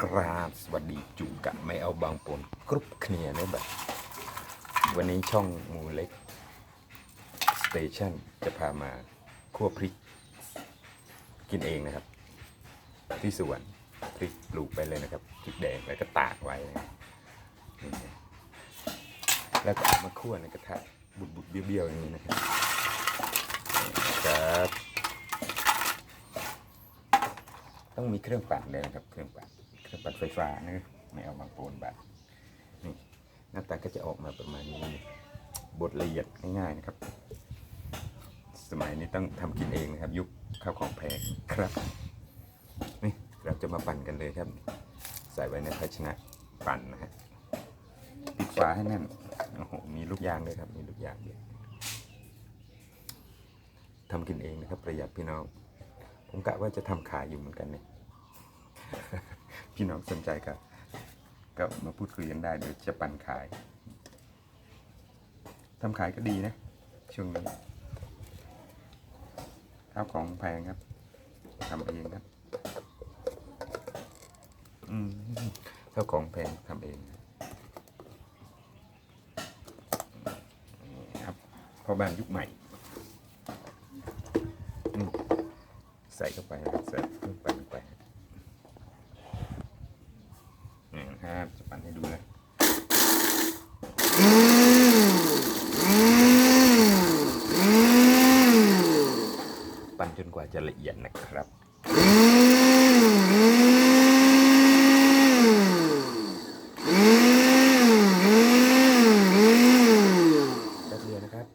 กราบสวัสดีจุกะไม่เอาบางปนกรุ๊ปเคลียร์นะแบบวันนี้ช่องมูเล็กสเตชันจะพามาคั่วพริก กินเองนะครับ ที่สวนพริกปลูกไปเลยนะครับพริกแดงแล้วก็ตากไว้นะนี่นะแล้วก็เอามาคั่วในกระทะบุดๆเบี้ยวๆอย่างนี้นะครับครับ ต้องมีเครื่องปั่นเลยนะครับเครื่องปั่น เครื่องปั่นไฟฟ้านะไม่เอาบางโปนบัตนี่หน้าตาก็จะออกมาประมาณนี้บดละเอียดง่ายๆนะครับ สมัยนี้ต้องทำกินเองนะครับ ยุคข้าวของแพงครับนี่เราจะมาปั่นกันเลยครับ ใส่ไว้ในภาชนะปั่นนะฮะปิดฝาให้แน่นโอ้โหมีลูกยางด้วยครับมีลูกยางด้วยทำกินเองนะครับ ประหยัดพี่น้อง ผมกะว่าจะทำขายอยู่เหมือนกันเนี่ย พี่น้องสนใจก็ก็มาพูดคุยกันได้เดี๋ยวจะปั่นขายทำขายก็ดีนะ ช่วงนี้ข้าวของแพงครับทำเองครับอืมข้าวของแพงทำเองครับพอบ้านยุคใหม่ใส่เข้าไปนะครับใส่เครื่งไป นะครับ จะปั่นให้ดูนะปั่นจนกว่าจะละเอียดนะครับ แป๊บเดียวนะครับ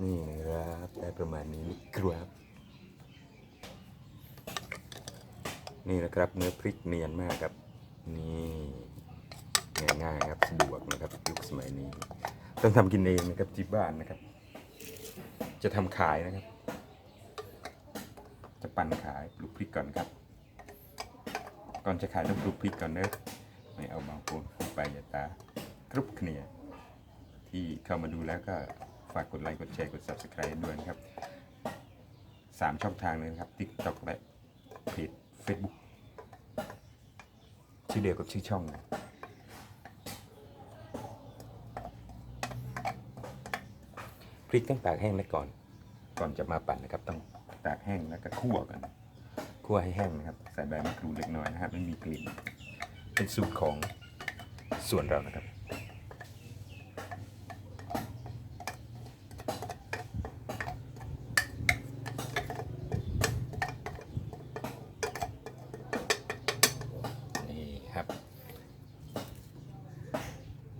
นี่นะครับได้ประมาณนี้นะครับ นี่นะครับเนื้อพริกเนียนมากครับ นี่ง่ายๆครับสะดวกนะครับยุคสมัยนี้ ต้องทำกินเองนะครับที่บ้านนะครับ จะทำขายนะครับ จะปั่นขายปลูกพริกก่อนครับ ก่อนจะขายต้องปลูกพริกก่อนเนอะไม่เอาบางปูนไปอย่าตากรุบเคลียที่เข้ามาดูแล้วก็ฝากกดไลค์กดแชร์กด subscribe ด้วยนะครับสามช่องทางเลยนะครับ TikTok และเพจ Facebook ชื่อเดียวกับชื่อช่องนะพริกต้องตากแห้งไว้ก่อน ก่อนจะมาปั่นนะครับ ต้องตากแห้งแล้วก็คั่วกันคั่วให้แห้งนะครับ ใส่ใบมะกรูดเล็กน้อยนะครับไม่มีกลิ่น เป็นสูตรของส่วนเรานะครับ นี่ครับ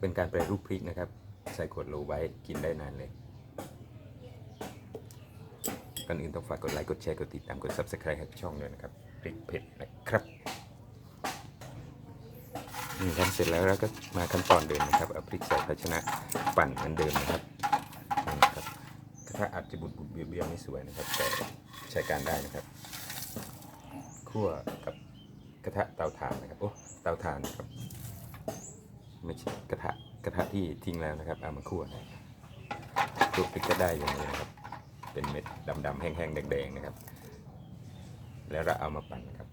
เป็นการแปรรูปพริกนะครับ ใส่ขวดโหลไว้กินได้นานเลยก่อนอื่นต้องฝากกดไลค์ กดแชร์ กดติดตาม กด subscribe ให้ช่องด้วยนะครับพริกเผ็ดนะครับนี่ทำเสร็จแล้วเราก็มาขั้นตอนเดิมนะครับเอาพริกใส่ภาชนะปั่นเหมือนเดิมนะครับนี่นะครับกระทะอาจจะบุดบุดๆเบี้ยวเบี้ยวๆไม่สวยนะครับ แต่ใช้การได้นะครับคั่วกับกระทะเตาถ่านนะครับโอ้เตาถ่านนะครับ ไม่ใช่กระทะกระทะที่ทิ้งแล้วนะครับเอามาคั่วนะตัวพริกก็ได้อย่างนี้นะครับ เป็นเม็ดดำๆแห้งๆแดงๆนะครับ แล้วเราเอามาปั่นนะครับ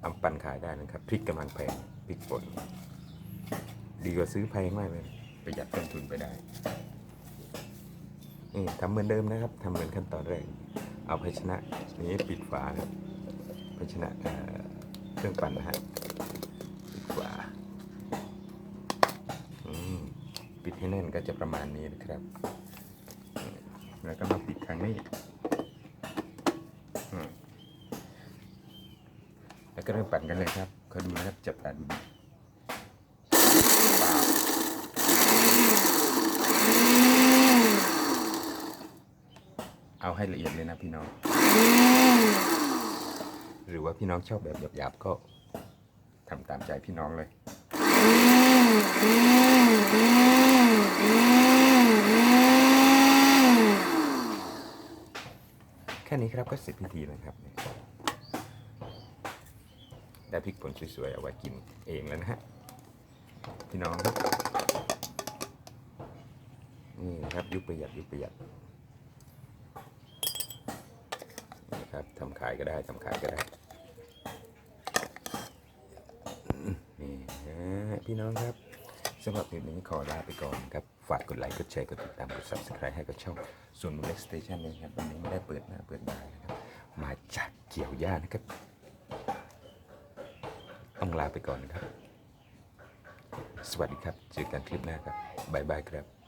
เอาปั่นขายได้นะครับพริกกำลังแพงพริกป่นดีกว่าซื้อแพงมากเลยประหยัดต้นทุนไปได้นี่ทำเหมือนเดิมนะครับทำเหมือนขั้นตอนแรก เอาภาชนะนี้ปิดฝานะครับภาชนะเครื่องปั่นนะฮะ ให้แน่นก็จะประมาณนี้นะครับ แล้วก็มาปิดทางนี้แล้วก็เริ่มปั่นกันเลยครับคอยดูนะครับจับตาดูเอาให้ละเอียดเลยนะพี่น้อง หรือว่าพี่น้องชอบแบบหยาบๆก็ทำตามใจพี่น้องเลย แค่นี้ครับก็เสร็จพิธีแล้วครับได้พริกป่นสวยๆเอาไว้กินเองแล้วนะฮะพี่น้องครับนี่ครับยุคประหยัดยุคประหยัดนะครับทำขายก็ได้ทำขายก็ได้นี่นะพี่น้องครับสำหรับคลิปนี้ขอลาไปก่อนครับ ฝากกดไลค์ กดแชร์ กดติดตาม กด subscribe ให้กับช่องส่วนมูลเล็กสเตชันนะครับวันนี้ไม่ได้เปิดหน้าเปิดบานะครับ มาจากเกี่ยวหญ้านะครับ ต้องลาไปก่อนนะครับ สวัสดีครับ เจอกันคลิปหน้าครับ บ๊ายบายครับ